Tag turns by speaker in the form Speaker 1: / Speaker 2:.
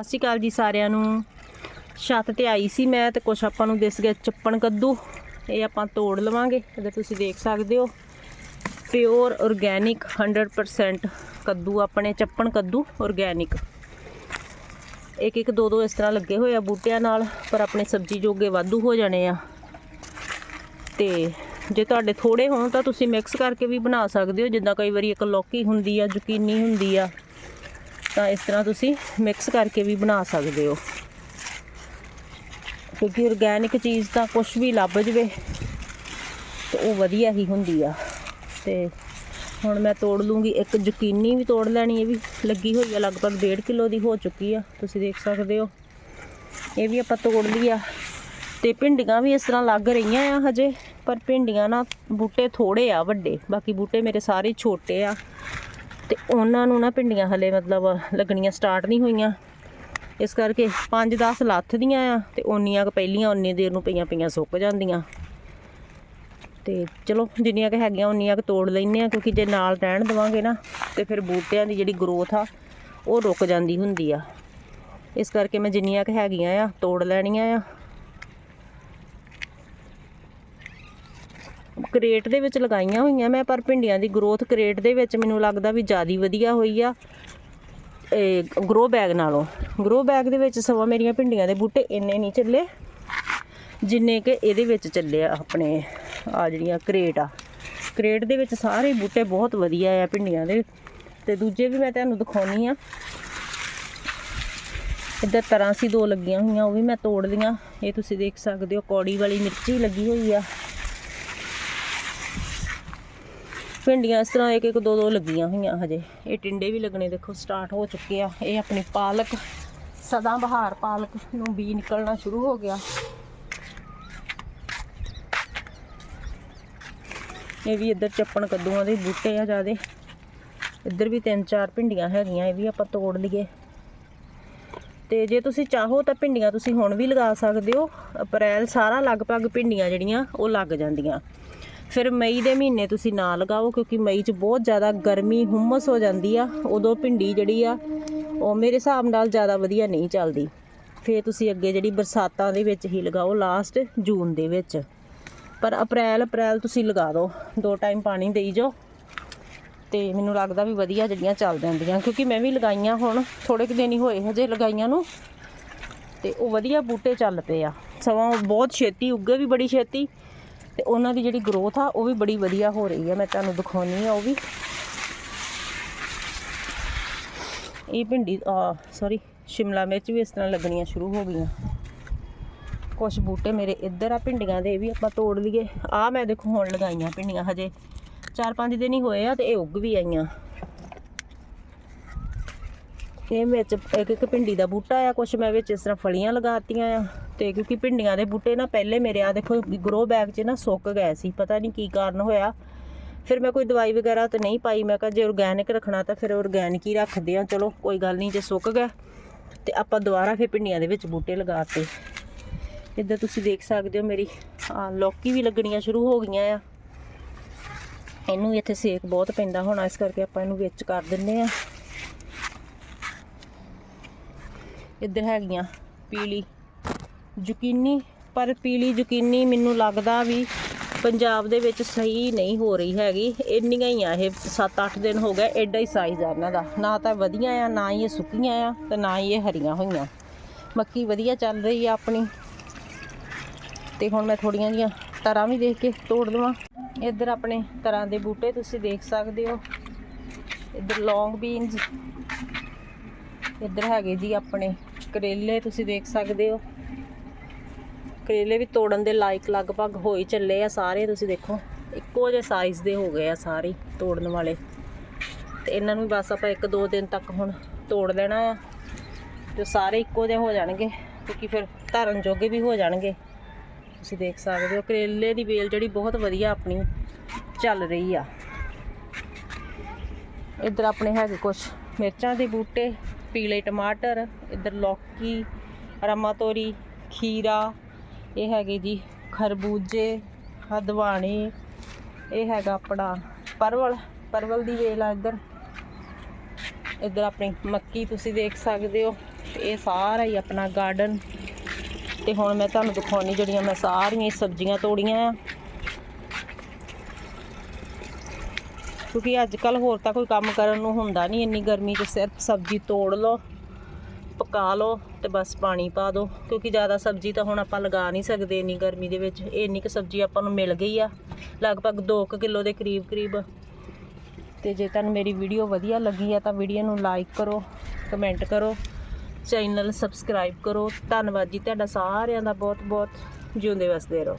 Speaker 1: ਸਤਿ ਸ਼੍ਰੀ ਅਕਾਲ ਜੀ ਸਾਰਿਆਂ ਨੂੰ। ਛੱਤ ਤੇ ਆਈ ਸੀ ਮੈਂ ਤੇ ਕੁਛ ਆਪਾਂ ਨੂੰ ਦਿਸ ਗਿਆ ਚੱਪਣ ਕੱਦੂ। ਇਹ ਆਪਾਂ ਤੋੜ ਲਵਾਂਗੇ, ਇਹਦੇ ਤੁਸੀਂ ਦੇਖ ਸਕਦੇ ਹੋ। ਪਿਓਰ ਆਰਗੇਨਿਕ 100% ਕੱਦੂ, ਆਪਣੇ ਚੱਪਣ ਕੱਦੂ ਆਰਗੇਨਿਕ ਇੱਕ ਇੱਕ ਦੋ ਦੋ ਇਸ ਤਰ੍ਹਾਂ ਲੱਗੇ ਹੋਏ ਆ ਬੂਟਿਆਂ ਨਾਲ, ਪਰ ਆਪਣੇ ਸਬਜ਼ੀ ਜੋਗੇ ਵਾਧੂ ਹੋ ਜਾਣੇ ਆ। ਤੇ ਜੇ ਤੁਹਾਡੇ ਥੋੜੇ ਹੋਣ ਤਾਂ ਤੁਸੀਂ ਮਿਕਸ ਕਰਕੇ ਵੀ ਬਣਾ ਸਕਦੇ ਹੋ, ਜਿੱਦਾਂ ਕਈ ਵਾਰੀ ਇੱਕ ਲੌਕੀ ਹੁੰਦੀ ਆ ਜ਼ੁਕੀਨੀ ਹੁੰਦੀ ਆ। ਤਾਂ ਇਸ ਤਰ੍ਹਾਂ ਤੁਸੀਂ ਮਿਕਸ ਕਰਕੇ ਵੀ ਬਣਾ ਸਕਦੇ ਹੋ। ਕਿਉਂਕਿ ਆਰਗੈਨਿਕ ਚੀਜ਼ ਤਾਂ ਕੁਝ ਵੀ ਲੱਭ ਜਵੇ, ਤੇ ਉਹ ਵਧੀਆ ਹੀ ਹੁੰਦੀ ਆ। ਤੇ ਹੁਣ ਮੈਂ ਤੋੜ ਲੂੰਗੀ, ਇੱਕ ਜ਼ੁਕੀਨੀ ਵੀ ਤੋੜ ਲੈਣੀ ਇਹ ਵੀ ਲੱਗੀ ਹੋਈ ਆ, ਲਗਭਗ 1.5 ਕਿਲੋ ਦੀ ਹੋ ਚੁੱਕੀ ਆ, ਤੁਸੀਂ ਦੇਖ ਸਕਦੇ ਹੋ। ਇਹ ਵੀ ਆਪਾਂ ਤੋੜ ਲਈ ਆ। ਤੇ ਭਿੰਡੀਆਂ ਵੀ ਇਸ ਤਰ੍ਹਾਂ ਲੱਗ ਰਹੀਆਂ ਆ ਹਜੇ, ਪਰ ਭਿੰਡੀਆਂ ਨਾ ਬੂਟੇ ਥੋੜੇ ਆ ਵੱਡੇ, ਬਾਕੀ ਬੂਟੇ ਮੇਰੇ ਸਾਰੇ ਛੋਟੇ ਆ। ਤੇ ਉਹਨਾਂ ਨੂੰ ਨਾ ਭਿੰਡੀਆਂ ਹਲੇ ਮਤਲਬ ਲੱਗਣੀਆਂ ਸਟਾਰਟ ਨਹੀਂ ਹੋਈਆਂ। ਇਸ ਕਰਕੇ 5-10 ਲੱਥ ਦੀਆਂ ਆ ਤੇ ਓਨੀਆਂ ਕੁ ਪਹਿਲੀਆਂ, ਓਨੀ ਦੇਰ ਨੂੰ ਪਈਆਂ ਪਈਆਂ ਸੁੱਕ ਜਾਂਦੀਆਂ। ਤੇ ਚਲੋ ਜਿੰਨੀਆਂ ਕੁ ਹੈਗੀਆਂ, ਓਨੀਆਂ ਕੁ ਤੋੜ ਲੈਨੇ ਆ ਕਿਉਂਕਿ ਜੇ ਨਾਲ ਰਹਿਣ ਦੇਵਾਂਗੇ ਨਾ ਤੇ ਫਿਰ ਬੂਟਿਆਂ ਦੀ ਜਿਹੜੀ ਗਰੋਥ ਆ, ਉਹ ਰੁਕ ਜਾਂਦੀ ਹੁੰਦੀ ਆ। ਇਸ ਕਰਕੇ ਮੈਂ ਜਿੰਨੀਆਂ ਕੁ ਹੈਗੀਆਂ ਆ ਤੋੜ ਲੈਣੀਆਂ ਆ। ਕਰੇਟ ਦੇ ਵਿੱਚ ਲਗਾਈਆਂ ਹੋਈਆਂ ਮੈਂ, ਪਰ ਭਿੰਡੀਆਂ ਦੀ ਗਰੋਥ ਕਰੇਟ ਦੇ ਵਿੱਚ ਮੈਨੂੰ ਲੱਗਦਾ ਵੀ ਜ਼ਿਆਦੀ ਵਧੀਆ ਹੋਈ ਆ। ਇਹ ਗਰੋ ਬੈਗ ਨਾਲੋਂ। ਗਰੋ ਬੈਗ ਦੇ ਵਿੱਚ ਸਵਾ ਮੇਰੀਆਂ ਭਿੰਡੀਆਂ ਦੇ ਬੂਟੇ ਇੰਨੇ ਨਹੀਂ ਚੱਲੇ, ਜਿੰਨੇ ਕਿ ਇਹਦੇ ਵਿੱਚ ਚੱਲੇ ਆ ਆਪਣੇ, ਆ ਜਿਹੜੀਆਂ ਕਰੇਟ ਆ। ਕਰੇਟ ਦੇ ਵਿੱਚ ਸਾਰੇ ਬੂਟੇ ਬਹੁਤ ਵਧੀਆ ਆ ਭਿੰਡੀਆਂ ਦੇ। ਤੇ ਦੂਜੇ ਵੀ ਮੈਂ ਤੁਹਾਨੂੰ ਦਿਖਾਉਣੀ ਆ। ਇੱਧਰ ਤਰ੍ਹਾਂ ਸੀ ਦੋ ਲੱਗੀਆਂ ਹੋਈਆਂ, ਉਹ ਵੀ ਮੈਂ ਤੋੜ ਲੀਆਂ। ਇਹ ਤੁਸੀਂ ਦੇਖ ਸਕਦੇ ਹੋ, ਕੌੜੀ ਵਾਲੀ ਮਿਰਚੀ ਲੱਗੀ ਹੋਈ ਆ। ਭਿੰਡੀਆਂ ਇਸ ਤਰ੍ਹਾਂ ਇੱਕ ਇੱਕ ਦੋ ਦੋ ਲੱਗੀਆਂ ਹੋਈਆਂ ਹਜੇ। ਇਹ ਟਿੰਡੇ ਵੀ ਲੱਗਣੇ ਦੇਖੋ ਸਟਾਰਟ ਹੋ ਚੁੱਕੇ ਆ। ਇਹ ਆਪਣੀ ਪਾਲਕ, ਸਦਾ ਬਹਾਰ ਪਾਲਕ ਨੂੰ ਬੀ ਨਿਕਲਣਾ ਸ਼ੁਰੂ ਹੋ ਗਿਆ। ਇਹ ਵੀ ਇੱਧਰ ਚੱਪਣ ਕੱਦੂਆਂ ਦੇ ਬੂਟੇ ਆ ਜਿਆਦੇ। ਇੱਧਰ ਵੀ ਤਿੰਨ ਚਾਰ ਭਿੰਡੀਆਂ ਹੈਗੀਆਂ, ਇਹ ਵੀ ਆਪਾਂ ਤੋੜ ਲਈਏ। ਤੇ ਜੇ ਤੁਸੀਂ ਚਾਹੋ ਤਾਂ ਭਿੰਡੀਆਂ ਤੁਸੀਂ ਹੁਣ ਵੀ ਲਗਾ ਸਕਦੇ ਹੋ। ਅਪ੍ਰੈਲ ਸਾਰਾ ਲਗਭਗ ਭਿੰਡੀਆਂ ਜਿਹੜੀਆਂ, ਉਹ ਲੱਗ ਜਾਂਦੀਆਂ। ਫਿਰ ਮਈ ਦੇ ਮਹੀਨੇ ਤੁਸੀਂ ਨਾ ਲਗਾਓ, ਕਿਉਂਕਿ ਮਈ 'ਚ ਬਹੁਤ ਜ਼ਿਆਦਾ ਗਰਮੀ, ਹੁੰਮਸ ਹੋ ਜਾਂਦੀ ਆ। ਉਦੋਂ ਭਿੰਡੀ ਜਿਹੜੀ ਆ, ਉਹ ਮੇਰੇ ਹਿਸਾਬ ਨਾਲ ਜ਼ਿਆਦਾ ਵਧੀਆ ਨਹੀਂ ਚੱਲਦੀ। ਫਿਰ ਤੁਸੀਂ ਅੱਗੇ ਜਿਹੜੀ ਬਰਸਾਤਾਂ ਦੇ ਵਿੱਚ ਹੀ ਲਗਾਓ ਲਾਸਟ ਜੂਨ ਦੇ ਵਿੱਚ। ਪਰ ਅਪ੍ਰੈਲ ਅਪ੍ਰੈਲ ਤੁਸੀਂ ਲਗਾ ਦਿਓ। ਦੋ ਟਾਈਮ ਪਾਣੀ ਦੇਈ ਜਾਓ। ਤੇ ਮੈਨੂੰ ਲੱਗਦਾ ਵੀ ਵਧੀਆ ਜਿਹੜੀਆਂ ਚੱਲ ਜਾਂਦੀਆਂ, ਕਿਉਂਕਿ ਮੈਂ ਵੀ ਲਗਾਈਆਂ ਹੁਣ ਥੋੜੇ ਕੁ ਦਿਨ ਹੀ ਹੋਏ ਹਜੇ ਲਗਾਈਆਂ ਨੂੰ। ਤੇ ਉਹ ਵਧੀਆ ਬੂਟੇ ਚੱਲ ਪਏ ਆ। ਸਗੋਂ ਬਹੁਤ ਛੇਤੀ, ਉੱਗੇ ਵੀ ਬੜੀ ਛੇਤੀ। ਤੇ ਉਹਨਾਂ ਦੀ ਜਿਹੜੀ ਗਰੋਥ ਆ, ਉਹ ਵੀ ਬੜੀ ਵਧੀਆ ਹੋ ਰਹੀ ਆ, ਮੈਂ ਤੁਹਾਨੂੰ ਦਿਖਾਉਣੀ ਆ ਉਹ ਵੀ। ਇਹ ਭਿੰਡੀ, ਆ ਸੌਰੀ ਸ਼ਿਮਲਾ ਮਿਰਚ ਵੀ ਇਸ ਤਰ੍ਹਾਂ ਲੱਗਣੀਆਂ ਸ਼ੁਰੂ ਹੋ ਗਈਆਂ। ਕੁਝ ਬੂਟੇ ਮੇਰੇ ਇੱਧਰ ਆ ਭਿੰਡੀਆਂ ਦੇ, ਇਹ ਵੀ ਆਪਾਂ ਤੋੜ ਲਈਏ। ਆ ਮੈਂ ਦੇਖੋ ਹੁਣ ਲਗਾਈਆਂ ਭਿੰਡੀਆਂ, ਹਜੇ 4-5 ਦਿਨ ਹੀ ਹੋਏ ਆ ਤੇ ਇਹ ਉੱਗ ਵੀ ਆਈਆਂ। ਇਹ ਵਿੱਚ ਇੱਕ ਇੱਕ ਭਿੰਡੀ ਦਾ ਬੂਟਾ ਆ, ਕੁਛ ਮੈਂ ਵਿੱਚ ਇਸ ਤਰ੍ਹਾਂ ਫਲੀਆਂ ਲਗਾਤੀਆਂ ਆ। ਤੇ ਕਿਉਂਕਿ ਭਿੰਡੀਆਂ ਦੇ ਬੂਟੇ ਨਾ ਪਹਿਲੇ ਮੇਰੇ ਆ ਦੇਖੋ ਗਰੋ ਬੈਗ 'ਚ ਨਾ ਸੁੱਕ ਗਏ ਸੀ, ਪਤਾ ਨਹੀਂ ਕੀ ਕਾਰਨ ਹੋਇਆ। ਫਿਰ ਮੈਂ ਕੋਈ ਦਵਾਈ ਵਗੈਰਾ ਤਾਂ ਨਹੀਂ ਪਾਈ, ਮੈਂ ਕਿਹਾ ਜੇ ਆਰਗੈਨਿਕ ਰੱਖਣਾ ਤਾਂ ਫਿਰ ਆਰਗੈਨਿਕ ਹੀ ਰੱਖਦੇ ਆ ਚਲੋ ਕੋਈ ਗੱਲ ਨਹੀਂ ਜੇ ਸੁੱਕ ਗਿਆ। ਤੇ ਆਪਾਂ ਦੁਬਾਰਾ ਫਿਰ ਭਿੰਡੀਆਂ ਦੇ ਵਿੱਚ ਬੂਟੇ ਲਗਾਤੇ ਇੱਧਰ ਤੁਸੀਂ ਦੇਖ ਸਕਦੇ ਹੋ ਮੇਰੀ ਆ ਲੌਕੀ ਵੀ ਲੱਗਣੀਆਂ ਸ਼ੁਰੂ ਹੋ ਗਈਆਂ ਆ। ਇਹਨੂੰ ਵੀ ਇੱਥੇ ਸੇਕ ਬਹੁਤ ਪੈਂਦਾ ਹੋਣਾ, ਇਸ ਕਰਕੇ ਆਪਾਂ ਇਹਨੂੰ ਵਿੱਚ ਕਰ ਦਿੰਨੇ ਆ ਇੱਧਰ ਹੈਗੀਆਂ ਪੀਲੀ ਜ਼ੁਕੀਨੀ ਪਰ ਪੀਲੀ ਜ਼ੁਕੀਨੀ ਮੈਨੂੰ ਲੱਗਦਾ ਵੀ ਪੰਜਾਬ ਦੇ ਵਿੱਚ ਸਹੀ ਨਹੀਂ ਹੋ ਰਹੀ ਹੈਗੀ। ਇੰਨੀਆਂ ਹੀ ਆ ਇਹ 7-8 ਦਿਨ ਹੋ ਗਏ ਐਡਾ ਹੀ ਸਾਈਜ਼ ਆ ਇਹਨਾਂ ਦਾ। ਨਾ ਤਾਂ ਵਧੀਆ ਆ, ਨਾ ਹੀ ਇਹ ਸੁੱਕੀਆਂ ਆ ਤੇ ਨਾ ਹੀ ਇਹ ਹਰੀਆਂ ਹੋਈਆਂ। ਮੱਕੀ ਵਧੀਆ ਚੱਲ ਰਹੀ ਆ ਆਪਣੀ। ਤੇ ਹੁਣ ਮੈਂ ਥੋੜੀਆਂ ਜੀਆਂ ਤਰਾਂ ਵੀ ਦੇਖ ਕੇ ਤੋੜ ਲਵਾਂ। ਇੱਧਰ ਆਪਣੇ ਤਰਾਂ ਦੇ ਬੂਟੇ ਤੁਸੀਂ ਦੇਖ ਸਕਦੇ ਹੋ। ਇੱਧਰ ਲੌਂਗ ਬੀਨਸ ਇੱਧਰ ਹੈਗੇ ਜੀ ਆਪਣੇ ਕਰੇਲੇ, ਤੁਸੀਂ ਦੇਖ ਸਕਦੇ ਹੋ। ਕਰੇਲੇ ਵੀ ਤੋੜਨ ਦੇ ਲਾਇਕ ਲਗਭਗ ਹੋ ਹੀ ਚੱਲੇ ਆ ਸਾਰੇ। ਤੁਸੀਂ ਦੇਖੋ, ਇੱਕੋ ਜਿਹੇ ਸਾਈਜ਼ ਦੇ ਹੋ ਗਏ ਆ ਸਾਰੇ ਤੋੜਨ ਵਾਲੇ। ਤੇ ਇਹਨਾਂ ਨੂੰ ਬਸ ਆਪਾਂ ਇੱਕ ਦੋ ਦਿਨ ਤੱਕ ਹੁਣ ਤੋੜ ਲੈਣਾ ਆ। ਤੇ ਸਾਰੇ ਇੱਕੋ ਜਿਹੇ ਹੋ ਜਾਣਗੇ, ਕਿਉਂਕਿ ਫਿਰ ਧਰਨ ਜੋਗੇ ਵੀ ਹੋ ਜਾਣਗੇ। ਤੁਸੀਂ ਦੇਖ ਸਕਦੇ ਹੋ, ਕਰੇਲੇ ਦੀ ਵੇਲ ਜਿਹੜੀ ਬਹੁਤ ਵਧੀਆ ਆਪਣੀ ਚੱਲ ਰਹੀ ਆ। ਇੱਧਰ ਆਪਣੇ ਹੈਗੇ ਕੁਝ ਮਿਰਚਾਂ ਦੇ ਬੂਟੇ, ਪੀਲੇ ਟਮਾਟਰ, ਇੱਧਰ ਲੌਕੀ ਰਮਾ ਤੋਰੀ ਖੀਰਾ। ਇਹ ਹੈਗੇ ਜੀ ਖਰਬੂਜੇ, ਹਦਵਾਣੇ, ਇਹ ਹੈਗਾ ਆਪਣਾ ਪਰਵਲ ਪਰਵਲ ਦੀ ਵੇਲ ਆ ਇੱਧਰ। ਇੱਧਰ ਆਪਣੀ ਮੱਕੀ ਤੁਸੀਂ ਦੇਖ ਸਕਦੇ ਹੋ, ਤੇ ਇਹ ਸਾਰਾ ਹੀ ਆਪਣਾ ਗਾਰਡਨ ਤੇ ਹੁਣ ਮੈਂ ਤੁਹਾਨੂੰ ਦਿਖਾਉਣੀ ਜਿਹੜੀਆਂ ਮੈਂ ਸਾਰੀਆਂ ਹੀ ਸਬਜ਼ੀਆਂ ਤੋੜੀਆਂ ਆ। ਕਿਉਂਕਿ ਅੱਜ ਕੱਲ ਹੋਰ ਤਾਂ ਕੋਈ ਕੰਮ ਕਰਨ ਨੂੰ ਹੁੰਦਾ ਨਹੀਂ, ਇੰਨੀ ਗਰਮੀ 'ਚ ਸਿਰਫ ਸਬਜ਼ੀ ਤੋੜ ਲਓ। ਪਕਾ ਲਓ ਤੇ ਬਸ ਪਾਣੀ ਪਾ ਦਿਓ, ਕਿਉਂਕਿ ਜ਼ਿਆਦਾ ਸਬਜ਼ੀ ਤਾਂ ਹੁਣ ਆਪਾਂ ਲਗਾ ਨਹੀਂ ਸਕਦੇ ਇੰਨੀ ਗਰਮੀ ਦੇ ਵਿੱਚ। ਇਹ ਇੰਨੀ ਕੁ ਸਬਜ਼ੀ ਆਪਾਂ ਨੂੰ ਮਿਲ ਗਈ ਆ, ਲਗਭਗ 2 ਕਿਲੋ ਦੇ ਕਰੀਬ ਕਰੀਬ ਤੇ ਜੇ ਤੁਹਾਨੂੰ ਮੇਰੀ ਵੀਡੀਓ ਵਧੀਆ ਲੱਗੀ ਆ ਤਾਂ ਵੀਡੀਓ ਨੂੰ ਲਾਈਕ ਕਰੋ ਕਮੈਂਟ ਕਰੋ ਚੈਨਲ ਸਬਸਕ੍ਰਾਈਬ ਕਰੋ। ਧੰਨਵਾਦ ਜੀ ਤੁਹਾਡਾ ਸਾਰਿਆਂ ਦਾ ਬਹੁਤ ਬਹੁਤ ਜਿਉਂਦੇ ਵਸਦੇ ਰਹੋ।